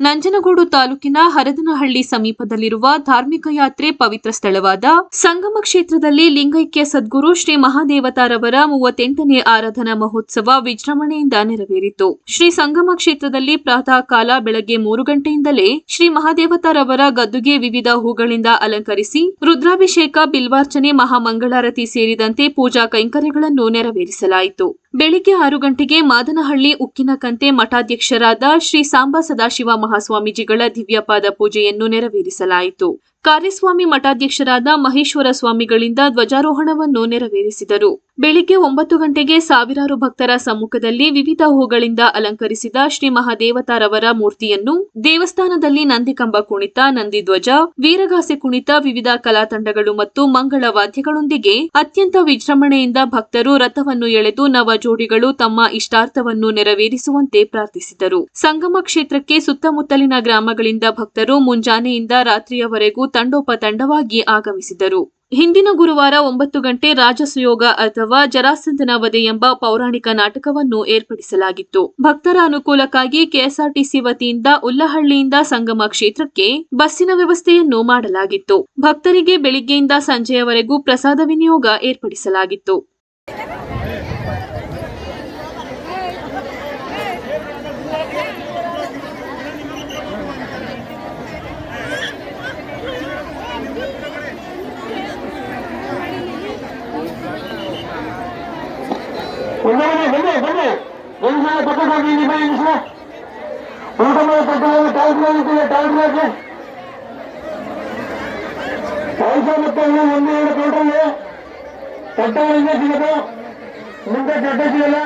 ನಂಜನಗೂಡು ತಾಲೂಕಿನ ಹರದನಹಳ್ಳಿ ಸಮೀಪದಲ್ಲಿರುವ ಧಾರ್ಮಿಕ ಯಾತ್ರೆ ಪವಿತ್ರ ಸ್ಥಳವಾದ ಸಂಗಮ ಕ್ಷೇತ್ರದಲ್ಲಿ ಲಿಂಗೈಕ್ಯ ಸದ್ಗುರು ಶ್ರೀ ಮಹಾದೇವತಾರವರ ಮೂವತ್ತೆಂಟನೇ ಆರಾಧನಾ ಮಹೋತ್ಸವ ವಿಜೃಂಭಣೆಯಿಂದ ನೆರವೇರಿತು. ಶ್ರೀ ಸಂಗಮ ಕ್ಷೇತ್ರದಲ್ಲಿ ಪ್ರಾತಃ ಕಾಲ ಬೆಳಗ್ಗೆ ಮೂರು ಗಂಟೆಯಿಂದಲೇ ಶ್ರೀ ಮಹಾದೇವತಾರವರ ಗದ್ದುಗೆ ವಿವಿಧ ಹೂಗಳಿಂದ ಅಲಂಕರಿಸಿ ರುದ್ರಾಭಿಷೇಕ, ಬಿಲ್ವಾರ್ಚನೆ, ಮಹಾಮಂಗಳಾರತಿ ಸೇರಿದಂತೆ ಪೂಜಾ ಕೈಂಕರ್ಯಗಳನ್ನು ನೆರವೇರಿಸಲಾಯಿತು. ಬೆಳಿಗ್ಗೆ ಆರು ಗಂಟೆಗೆ ಮಾದನಹಳ್ಳಿ ಉಕ್ಕಿನಕಂತೆ ಮಠಾಧ್ಯಕ್ಷರಾದ ಶ್ರೀ ಸಾಂಬ ಸದಾಶಿವ ಮಹಾಸ್ವಾಮೀಜಿಗಳ ದಿವ್ಯಪಾದ ಪೂಜೆಯನ್ನು ನೆರವೇರಿಸಲಾಯಿತು. ಕಾರ್ಯಸ್ವಾಮಿ ಮಠಾಧ್ಯಕ್ಷರಾದ ಮಹೇಶ್ವರ ಸ್ವಾಮಿಗಳಿಂದ ಧ್ವಜಾರೋಹಣವನ್ನು ನೆರವೇರಿಸಿದರು. ಬೆಳಿಗ್ಗೆ ಒಂಬತ್ತು ಗಂಟೆಗೆ ಸಾವಿರಾರು ಭಕ್ತರ ಸಮ್ಮುಖದಲ್ಲಿ ವಿವಿಧ ಹೂಗಳಿಂದ ಅಲಂಕರಿಸಿದ ಶ್ರೀ ಮಹಾದೇವತಾರವರ ಮೂರ್ತಿಯನ್ನು ದೇವಸ್ಥಾನದಲ್ಲಿ ನಂದಿಕಂಬ ಕುಣಿತ ನಂದಿಧ್ವಜ ವೀರಗಾಸೆ ಕುಣಿತ, ವಿವಿಧ ಕಲಾತಂಡಗಳು ಮತ್ತು ಮಂಗಳ ವಾದ್ಯಗಳೊಂದಿಗೆ ಅತ್ಯಂತ ವಿಜೃಂಭಣೆಯಿಂದ ಭಕ್ತರು ರಥವನ್ನು ಎಳೆದು ನವ ಜೋಡಿಗಳು ತಮ್ಮ ಇಷ್ಟಾರ್ಥವನ್ನು ನೆರವೇರಿಸುವಂತೆ ಪ್ರಾರ್ಥಿಸಿದರು. ಸಂಗಮ ಕ್ಷೇತ್ರಕ್ಕೆ ಸುತ್ತಮುತ್ತಲಿನ ಗ್ರಾಮಗಳಿಂದ ಭಕ್ತರು ಮುಂಜಾನೆಯಿಂದ ರಾತ್ರಿಯವರೆಗೂ ತಂಡೋಪತಂಡವಾಗಿ ಆಗಮಿಸಿದರು ಹಿಂದಿನ ಗುರುವಾರ ಒಂಬತ್ತು ಗಂಟೆ ರಾಜಸುಯೋಗ ಅಥವಾ ಜರಾಸಂಧನ ವಧೆ ಎಂಬ ಪೌರಾಣಿಕ ನಾಟಕವನ್ನು ಏರ್ಪಡಿಸಲಾಗಿತ್ತು. ಭಕ್ತರ ಅನುಕೂಲಕ್ಕಾಗಿ ಕೆಎಸ್ಆರ್ಟಿಸಿ ವತಿಯಿಂದ ಉಲ್ಲಹಳ್ಳಿಯಿಂದ ಸಂಗಮ ಕ್ಷೇತ್ರಕ್ಕೆ ಬಸ್ಸಿನ ವ್ಯವಸ್ಥೆಯನ್ನು ಮಾಡಲಾಗಿತ್ತು. ಭಕ್ತರಿಗೆ ಬೆಳಿಗ್ಗೆಯಿಂದ ಸಂಜೆಯವರೆಗೂ ಪ್ರಸಾದ ವಿನಿಯೋಗ ಏರ್ಪಡಿಸಲಾಗಿತ್ತು. ಬನ್ನಿ ಬನ್ನಿ ಬನ್ನಿ ಒಂದು ಸಲ ಪಕ್ಕ ಹೋಗಿ ಇಲ್ಲಿ ಬನ್ನಿ ಸಲ. ಊಟ ಮಾಡಿ ಪಕ್ಕ ಹೋಗಿ ಟೌನ್ ಹೋಗ್ತೀವಿ ಟೌನ್ ಹೋಗಿ ಪೈಸ ಮತ್ತೆ ಇನ್ನು ಒಂದು ಎರಡು ಕೌಂಟ್ರಲ್ಲಿ ತಟ್ಟೆ ಮುಂದೆ ಸಿಗಲ್ಲ.